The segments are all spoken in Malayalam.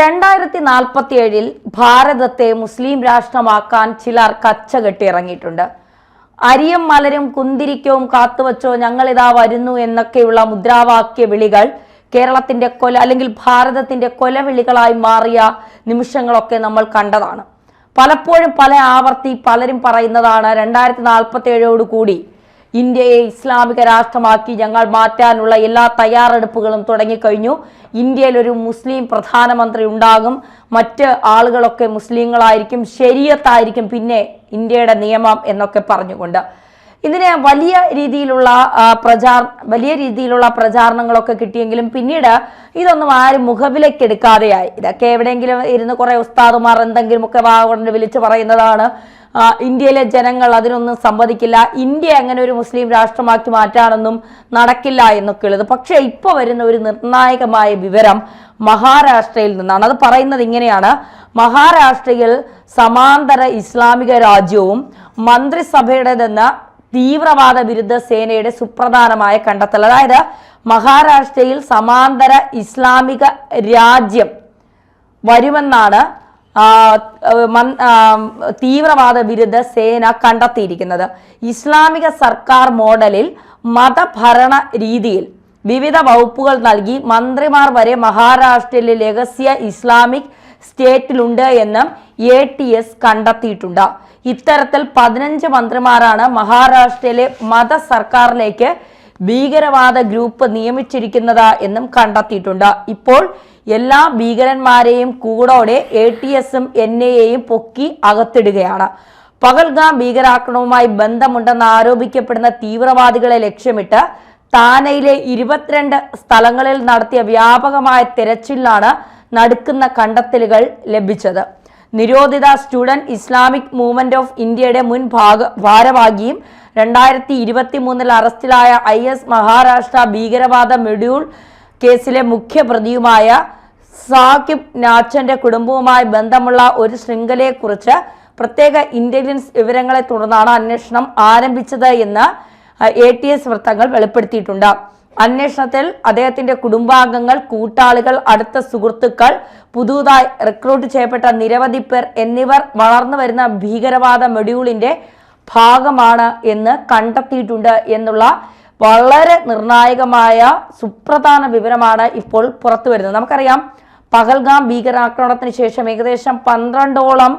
രണ്ടായിരത്തി നാൽപ്പത്തി ഏഴിൽ ഭാരതത്തെ മുസ്ലിം രാഷ്ട്രമാക്കാൻ ചിലർ കച്ചകെട്ടി ഇറങ്ങിയിട്ടുണ്ട്. അരിയും മലരും കുന്തിരിക്കവും കാത്തുവച്ചോ ഞങ്ങളിതാ വരുന്നു എന്നൊക്കെയുള്ള മുദ്രാവാക്യ വിളികൾ കേരളത്തിന്റെ കൊല അല്ലെങ്കിൽ ഭാരതത്തിന്റെ കൊലവിളികളായി മാറിയ നിമിഷങ്ങളൊക്കെ നമ്മൾ കണ്ടതാണ്. പലപ്പോഴും പല ആവർത്തി പലരും പറയുന്നതാണ് രണ്ടായിരത്തി നാൽപ്പത്തി ഏഴോട് കൂടി ഇന്ത്യയെ ഇസ്ലാമിക രാഷ്ട്രമാക്കി ഞങ്ങൾ മാറ്റാനുള്ള എല്ലാ തയ്യാറെടുപ്പുകളും തുടങ്ങിക്കഴിഞ്ഞു. ഇന്ത്യയിൽ ഒരു മുസ്ലിം പ്രധാനമന്ത്രി ഉണ്ടാകും. മറ്റ് ആളുകളൊക്കെ മുസ്ലിങ്ങളായിരിക്കും ശരിയത്തായിരിക്കും പിന്നെ ഇന്ത്യയുടെ നിയമം എന്നൊക്കെ പറഞ്ഞുകൊണ്ട്. ഇതിന് വലിയ രീതിയിലുള്ള പ്രചാ വലിയ രീതിയിലുള്ള പ്രചാരണങ്ങളൊക്കെ കിട്ടിയെങ്കിലും പിന്നീട് ഇതൊന്നും ആരും മുഖവിലേക്ക് എടുക്കാതെയായി. ഇതൊക്കെ എവിടെയെങ്കിലും ഇരുന്ന് കുറെ ഉസ്താദുമാർ എന്തെങ്കിലുമൊക്കെ കൊണ്ട് വിളിച്ചു പറയുന്നതാണ്. ഇന്ത്യയിലെ ജനങ്ങൾ അതിനൊന്നും സമ്മതിക്കില്ല. ഇന്ത്യ അങ്ങനെ ഒരു മുസ്ലിം രാഷ്ട്രമാക്കി മാറ്റാനൊന്നും നടക്കില്ല എന്നൊക്കെ ഉള്ളത് പക്ഷേ ഇപ്പോൾ വരുന്ന ഒരു നിർണായകമായ വിവരം മഹാരാഷ്ട്രയിൽ നിന്നാണ്. അത് പറയുന്നത് ഇങ്ങനെയാണ്. മഹാരാഷ്ട്രയിൽ സമാന്തര ഇസ്ലാമിക രാജ്യവും മന്ത്രിസഭയുടേതെന്ന തീവ്രവാദ വിരുദ്ധ സേനയുടെ സുപ്രധാനമായ കണ്ടെത്തൽ. അതായത് മഹാരാഷ്ട്രയിൽ സമാന്തര ഇസ്ലാമിക രാജ്യം വരുമെന്നാണ് തീവ്രവാദ വിരുദ്ധ സേന കണ്ടെത്തിയിരിക്കുന്നത്. ഇസ്ലാമിക സർക്കാർ മോഡലിൽ മതഭരണ രീതിയിൽ വിവിധ വകുപ്പുകൾ നൽകി മന്ത്രിമാർ വരെ മഹാരാഷ്ട്രയിലെ രഹസ്യ ഇസ്ലാമിക് സ്റ്റേറ്റിലുണ്ട് എന്ന് എ ടി എസ് കണ്ടെത്തിയിട്ടുണ്ട്. ഇത്തരത്തിൽ പതിനഞ്ച് മന്ത്രിമാരാണ് മഹാരാഷ്ട്രയിലെ മത സർക്കാരിലേക്ക് ഭീകരവാദ ഗ്രൂപ്പ് നിയമിച്ചിരിക്കുന്നത് എന്നും കണ്ടെത്തിയിട്ടുണ്ട്. ഇപ്പോൾ എല്ലാ ഭീകരന്മാരെയും കൂടോടെ എ ടി എസും എൻ എയും പൊക്കി അകത്തിടുകയാണ്. പകൽഗാം ഭീകരാക്രമണവുമായി ബന്ധമുണ്ടെന്ന് ആരോപിക്കപ്പെടുന്ന തീവ്രവാദികളെ ലക്ഷ്യമിട്ട് താനയിലെ ഇരുപത്തിരണ്ട് സ്ഥലങ്ങളിൽ നടത്തിയ വ്യാപകമായ തെരച്ചിലാണ് നടക്കുന്ന കണ്ടെത്തലുകൾ ലഭിച്ചത്. നിരോധിത സ്റ്റുഡന്റ് ഇസ്ലാമിക് മൂവ്മെന്റ് ഓഫ് ഇന്ത്യയുടെ മുൻ ഭാഗ ഭാരവാഹിയും രണ്ടായിരത്തി ഇരുപത്തി മൂന്നിൽ അറസ്റ്റിലായ ഐ എസ് മഹാരാഷ്ട്ര ഭീകരവാദ മെഡ്യൂൾ കേസിലെ മുഖ്യപ്രതിയുമായ സാക്കിബ് നാച്ചന്റെ കുടുംബവുമായി ബന്ധമുള്ള ഒരു ശൃംഖലയെക്കുറിച്ച് പ്രത്യേക ഇന്റലിജൻസ് വിവരങ്ങളെ തുടർന്നാണ് അന്വേഷണം ആരംഭിച്ചത് എന്ന് എ ടി എസ് വൃത്തങ്ങൾ വെളിപ്പെടുത്തിയിട്ടുണ്ട്. അന്വേഷണത്തിൽ അദ്ദേഹത്തിന്റെ കുടുംബാംഗങ്ങൾ കൂട്ടാളികൾ അടുത്ത സുഹൃത്തുക്കൾ പുതുതായി റിക്രൂട്ട് ചെയ്യപ്പെട്ട നിരവധി പേർ എന്നിവർ വളർന്നു വരുന്ന ഭീകരവാദ മെഡ്യൂളിന്റെ ഭാഗമാണ് എന്ന് കണ്ടെത്തിയിട്ടുണ്ട് എന്നുള്ള വളരെ നിർണായകമായ സുപ്രധാന വിവരമാണ് ഇപ്പോൾ പുറത്തു വരുന്നത് നമുക്കറിയാം പഹൽഗാം ഭീകരാക്രമണത്തിന് ശേഷം ഏകദേശം പന്ത്രണ്ടോളം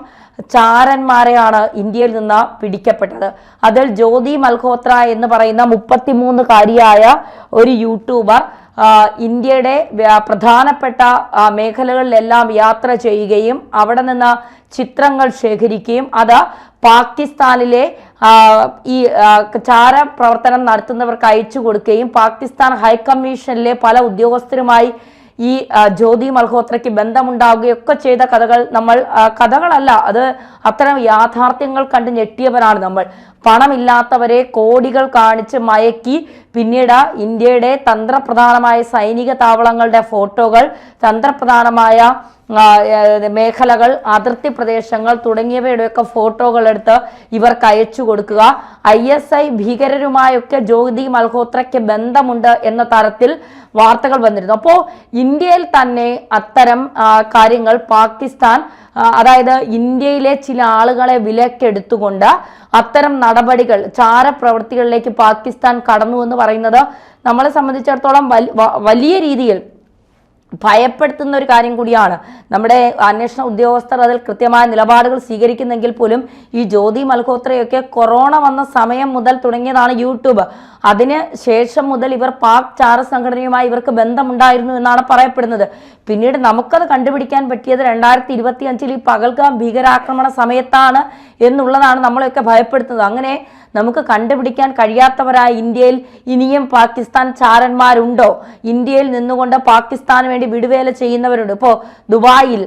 ചാരന്മാരെയാണ് ഇന്ത്യയിൽ നിന്ന് പിടിക്കപ്പെട്ടത്. അതിൽ ജ്യോതി മൽഹോത്ര എന്ന് പറയുന്ന മുപ്പത്തിമൂന്നുകാരിയായ ഒരു യൂട്യൂബർ ഇന്ത്യയുടെ പ്രധാനപ്പെട്ട മേഖലകളിലെല്ലാം യാത്ര ചെയ്യുകയും അവിടെ നിന്ന് ചിത്രങ്ങൾ ശേഖരിക്കുകയും അത് പാകിസ്ഥാനിലെ ഈ ചാര പ്രവർത്തനം നടത്തുന്നവർക്ക് അയച്ചു കൊടുക്കുകയും പാകിസ്ഥാൻ ഹൈക്കമ്മീഷനിലെ പല ഉദ്യോഗസ്ഥരുമായി ഈ ജ്യോതി മൽഹോത്രയ്ക്ക് ബന്ധമുണ്ടാവുകയൊക്കെ ചെയ്ത കഥകൾ നമ്മൾ കഥകളല്ല അത് അത്തരം യാഥാർത്ഥ്യങ്ങൾ കണ്ട് ഞെട്ടിയവരാണ് നമ്മൾ. പണമില്ലാത്തവരെ കോടികൾ കാണിച്ച് മയക്കി പിന്നീട് ഇന്ത്യയുടെ തന്ത്രപ്രധാനമായ സൈനിക താവളങ്ങളുടെ ഫോട്ടോകൾ തന്ത്രപ്രധാനമായ മേഖലകൾ അതിർത്തി പ്രദേശങ്ങൾ തുടങ്ങിയവയുടെയൊക്കെ ഫോട്ടോകൾ എടുത്ത് ഇവർക്ക് അയച്ചു കൊടുക്കുക. ഐ എസ് ഐ ഭീകരരുമായൊക്കെ ജ്യോതി മൽഹോത്രയ്ക്ക് ബന്ധമുണ്ട് എന്ന തരത്തിൽ വാർത്തകൾ വന്നിരുന്നു. അപ്പോൾ ഇന്ത്യയിൽ തന്നെ അത്തരം കാര്യങ്ങൾ പാകിസ്ഥാൻ അതായത് ഇന്ത്യയിലെ ചില ആളുകളെ വിലക്കെടുത്തുകൊണ്ട് അത്തരം നടപടികൾ ചാരപ്രവൃത്തികളിലേക്ക് പാകിസ്ഥാൻ കടന്നു എന്ന് പറയുന്നത്. നമ്മളെ സംബന്ധിച്ചിടത്തോളം വലിയ രീതിയിൽ ഭയപ്പെടുത്തുന്ന ഒരു കാര്യം കൂടിയാണ്. നമ്മുടെ അന്വേഷണ ഉദ്യോഗസ്ഥർ അതിൽ കൃത്യമായ നിലപാടുകൾ സ്വീകരിക്കുന്നെങ്കിൽ പോലും ഈ ജ്യോതി മൽഹോത്രയൊക്കെ കൊറോണ വന്ന സമയം മുതൽ തുടങ്ങിയതാണ് യൂട്യൂബ്. അതിന് ശേഷം മുതൽ ഇവർ പാക് ചാര സംഘടനയുമായി ഇവർക്ക് ബന്ധമുണ്ടായിരുന്നു എന്നാണ് പറയപ്പെടുന്നത്. പിന്നീട് നമുക്കത് കണ്ടുപിടിക്കാൻ പറ്റിയത് രണ്ടായിരത്തി ഇരുപത്തി അഞ്ചിൽ ഈ പകൽഗാം ഭീകരാക്രമണ സമയത്താണ് എന്നുള്ളതാണ് നമ്മളെയൊക്കെ ഭയപ്പെടുത്തുന്നത്. അങ്ങനെ നമുക്ക് കണ്ടുപിടിക്കാൻ കഴിയാത്തവരായ ഇന്ത്യയിൽ ഇനിയും പാകിസ്ഥാൻ ചാരന്മാരുണ്ടോ? ഇന്ത്യയിൽ നിന്നുകൊണ്ട് പാകിസ്ഥാന് വേണ്ടി വിടുവേല ചെയ്യുന്നവരുണ്ട്. ഇപ്പോൾ ദുബായിൽ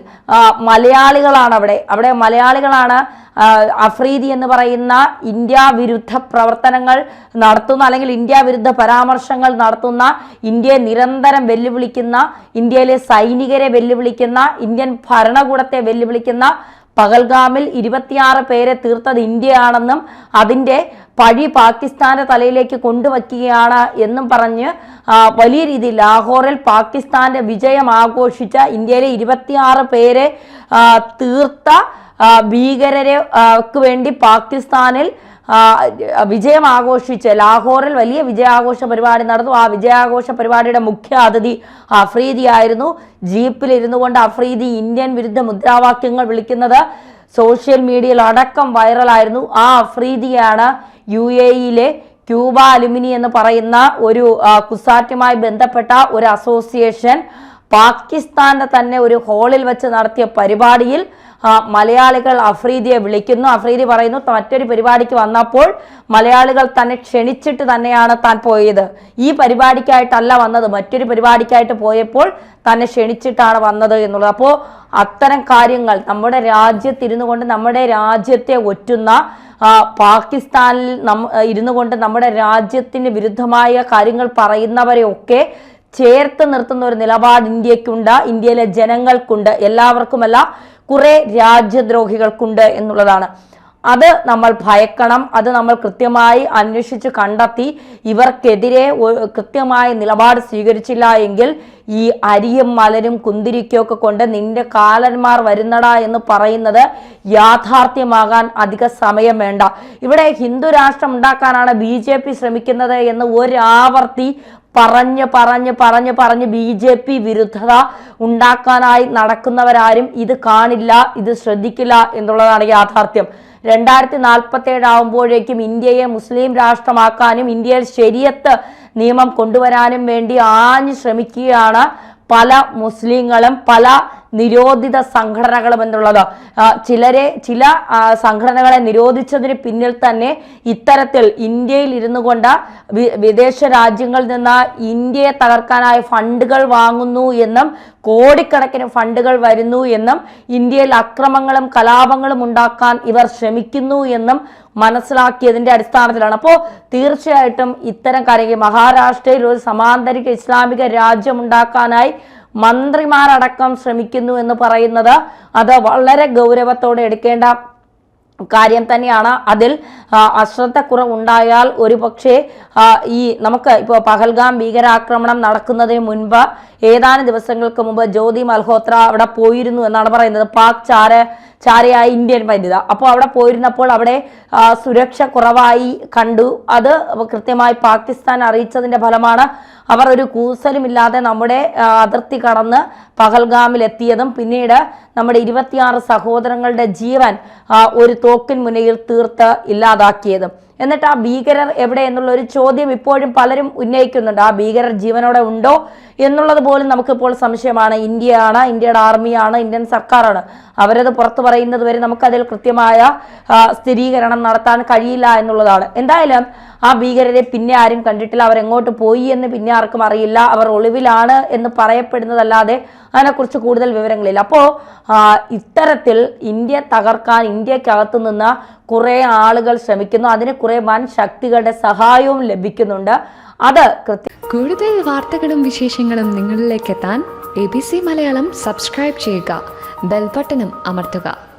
മലയാളികളാണ് അവിടെ. അവിടെ മലയാളികളാണ് അഫ്രീദി എന്ന് പറയുന്ന ഇന്ത്യ വിരുദ്ധ പ്രവർത്തനങ്ങൾ നടത്തുന്ന അല്ലെങ്കിൽ ഇന്ത്യ വിരുദ്ധ പരാമർശങ്ങൾ നടത്തുന്ന ഇന്ത്യയെ നിരന്തരം വെല്ലുവിളിക്കുന്ന ഇന്ത്യയിലെ സൈനികരെ വെല്ലുവിളിക്കുന്ന ഇന്ത്യൻ ഭരണകൂടത്തെ വെല്ലുവിളിക്കുന്ന പകൽഗാമിൽ ഇരുപത്തിയാറ് പേരെ തീർത്തത് ഇന്ത്യയാണെന്നും അതിന്റെ പഴി പാകിസ്ഥാന്റെ തലയിലേക്ക് കൊണ്ടുവയ്ക്കുകയാണ് എന്നും പറഞ്ഞ് വലിയ രീതിയിൽ ലാഹോറിൽ പാകിസ്ഥാന്റെ വിജയം ആഘോഷിച്ച ഇന്ത്യയിലെ ഇരുപത്തിയാറ് പേരെ തീർത്ത ഭീകരരെ വേണ്ടി പാകിസ്ഥാനിൽ വിജയം ആഘോഷിച്ച് ലാഹോറിൽ വലിയ വിജയാഘോഷ പരിപാടി നടന്നു. ആ വിജയാഘോഷ പരിപാടിയുടെ മുഖ്യ അതിഥി അഫ്രീദി ആയിരുന്നു ജീപ്പിൽ ഇരുന്നു കൊണ്ട് അഫ്രീദി ഇന്ത്യൻ വിരുദ്ധ മുദ്രാവാക്യങ്ങൾ വിളിക്കുന്നത് സോഷ്യൽ മീഡിയയിൽ അടക്കം വൈറലായിരുന്നു. ആ അഫ്രീദിയാണ് യു എ ഇയിലെ ക്യൂബ അലുമിനി എന്ന് പറയുന്ന ഒരു കുസാറ്റുമായി ബന്ധപ്പെട്ട ഒരു അസോസിയേഷൻ പാകിസ്ഥാന്റെ തന്നെ ഒരു ഹോളിൽ വെച്ച് നടത്തിയ പരിപാടിയിൽ മലയാളികൾ അഫ്രീദിയെ വിളിക്കുന്നു. അഫ്രീദി പറയുന്നു മറ്റൊരു പരിപാടിക്ക് വന്നപ്പോൾ മലയാളികൾ തന്നെ ക്ഷണിച്ചിട്ട് തന്നെയാണ് താൻ പോയത്. ഈ പരിപാടിക്കായിട്ടല്ല വന്നത്. മറ്റൊരു പരിപാടിക്കായിട്ട് പോയപ്പോൾ തന്നെ ക്ഷണിച്ചിട്ടാണ് വന്നത് എന്നുള്ളത്. അപ്പോൾ അത്തരം കാര്യങ്ങൾ നമ്മുടെ രാജ്യത്തിരുന്നു കൊണ്ട് നമ്മുടെ രാജ്യത്തെ ഒറ്റുന്ന പാകിസ്ഥാനിൽ നം ഇരുന്നു കൊണ്ട് നമ്മുടെ രാജ്യത്തിന് വിരുദ്ധമായ കാര്യങ്ങൾ പറയുന്നവരെയൊക്കെ ചേർത്ത് നിർത്തുന്ന ഒരു നിലപാട് ഇന്ത്യക്കുണ്ട്. ഇന്ത്യയിലെ ജനങ്ങൾക്കുണ്ട്. എല്ലാവർക്കുമല്ല കുറെ രാജ്യദ്രോഹികൾക്കുണ്ട് എന്നുള്ളതാണ്. അത് നമ്മൾ ഭയക്കണം അത് നമ്മൾ കൃത്യമായി അന്വേഷിച്ച് കണ്ടെത്തി. ഇവർക്കെതിരെ കൃത്യമായ നിലപാട് സ്വീകരിച്ചില്ല എങ്കിൽ ഈ അരിയും മലരും കുന്തിരിക്കൊക്കെ കൊണ്ട് നിന്റെ കാലന്മാർ വരുന്നടാ എന്ന് പറയുന്നത് യാഥാർത്ഥ്യമാകാൻ അധിക സമയം വേണ്ട. ഇവിടെ ഹിന്ദു രാഷ്ട്രം ഉണ്ടാക്കാനാണ് ബി ജെ പി ശ്രമിക്കുന്നത് എന്ന് ഒരാവർത്തി പറഞ്ഞ് പറഞ്ഞ് പറഞ്ഞ് പറഞ്ഞ് ബി ജെ പി വിരുദ്ധത ഉണ്ടാക്കാനായി നടക്കുന്നവരാരും ഇത് കാണില്ല ഇത് ശ്രദ്ധിക്കില്ല എന്നുള്ളതാണ് യാഥാർത്ഥ്യം. രണ്ടായിരത്തി നാൽപ്പത്തി ഏഴാവുമ്പോഴേക്കും ഇന്ത്യയെ മുസ്ലിം രാഷ്ട്രമാക്കാനും ഇന്ത്യയിൽ ശരിയത്ത് നിയമം കൊണ്ടുവരാനും വേണ്ടി ആഞ്ഞു ശ്രമിക്കുകയാണ് പല മുസ്ലിങ്ങളും പല നിരോധിത സംഘടനകളും എന്നുള്ളത്. ചിലരെ ചില സംഘടനകളെ നിരോധിച്ചതിന് പിന്നിൽ തന്നെ ഇത്തരത്തിൽ ഇന്ത്യയിൽ ഇരുന്നു കൊണ്ട് വിദേശ രാജ്യങ്ങളിൽ നിന്ന് ഇന്ത്യയെ തകർക്കാനായി ഫണ്ടുകൾ വാങ്ങുന്നു എന്നും കോടിക്കണക്കിന് ഫണ്ടുകൾ വരുന്നു എന്നും ഇന്ത്യയിൽ അക്രമങ്ങളും കലാപങ്ങളും ഉണ്ടാക്കാൻ ഇവർ ശ്രമിക്കുന്നു എന്നും മനസ്സിലാക്കിയതിന്റെ അടിസ്ഥാനത്തിലാണ്. അപ്പോൾ തീർച്ചയായിട്ടും ഇത്തരം കാര്യങ്ങൾ മഹാരാഷ്ട്രയിൽ ഒരു സമാന്തരിക ഇസ്ലാമിക രാജ്യം ഉണ്ടാക്കാനായി മന്ത്രിമാരടക്കം ശ്രമിക്കുന്നു എന്ന് പറയുന്നത് അത് വളരെ ഗൗരവത്തോടെ എടുക്കേണ്ട കാര്യം തന്നെയാണ്. അതിൽ അശ്രദ്ധക്കുറവുണ്ടായാൽ ഒരു പക്ഷേ ഈ നമുക്ക് ഇപ്പോൾ പഹൽഗാം ഭീകരാക്രമണം നടക്കുന്നതിന് മുൻപ് ഏതാനും ദിവസങ്ങൾക്ക് മുമ്പ് ജ്യോതി മൽഹോത്ര അവിടെ പോയിരുന്നു എന്നാണ് പറയുന്നത്. പാക് ചാര ചാരയായ ഇന്ത്യൻ വനിത. അപ്പോൾ അവിടെ പോയിരുന്നപ്പോൾ അവിടെ സുരക്ഷ കുറവായി കണ്ടു. അത് കൃത്യമായി പാകിസ്ഥാൻ അറിയിച്ചതിന്റെ ഫലമാണ് അവർ ഒരു കൂസലുമില്ലാതെ നമ്മുടെ അതിർത്തി കടന്ന് പഹൽഗാമിൽ എത്തിയതും പിന്നീട് നമ്മുടെ ഇരുപത്തിയാറ് സഹോദരങ്ങളുടെ ജീവൻ ഒരു തോക്കിൻ മുനയിൽ തീർത്ത് ഇല്ലാതാക്കിയതും. എന്നിട്ട് ആ ഭീകരർ എവിടെ എന്നുള്ള ഒരു ചോദ്യം ഇപ്പോഴും പലരും ഉന്നയിക്കുന്നുണ്ട്. ആ ഭീകരർ ജീവനോടെ ഉണ്ടോ എന്നുള്ളത് പോലും നമുക്കിപ്പോൾ സംശയമാണ്. ഇന്ത്യയാണ് ഇന്ത്യയുടെ ആർമിയാണ് ഇന്ത്യൻ സർക്കാരാണ്. അവരത് പുറത്തു പറയുന്നത് വരെ നമുക്കതിൽ കൃത്യമായ സ്ഥിരീകരണം നടത്താൻ കഴിയില്ല എന്നുള്ളതാണ്. എന്തായാലും ആ ഭീകരരെ പിന്നെ ആരും കണ്ടിട്ടില്ല. അവരെങ്ങോട്ട് പോയി എന്ന് പിന്നെ ആർക്കും അറിയില്ല. അവർ ഒളിവിലാണ് എന്ന് പറയപ്പെടുന്നതല്ലാതെ അതിനെക്കുറിച്ച് കൂടുതൽ വിവരങ്ങളില്ല. അപ്പോൾ ഇത്തരത്തിൽ ഇന്ത്യ തകർക്കാൻ ഇന്ത്യക്കകത്തു നിന്ന് കുറേ ആളുകൾ ശ്രമിക്കുന്നു. അതിന് കുറേ വൻ ശക്തികളുടെ സഹായവും ലഭിക്കുന്നുണ്ട്. അത് കൂടുതൽ വാർത്തകളും വിശേഷങ്ങളും നിങ്ങളിലേക്ക് എത്താൻ A B C Malayalam subscribe ചെയ്യുക. ബെൽബട്ടനും അമർത്തുക.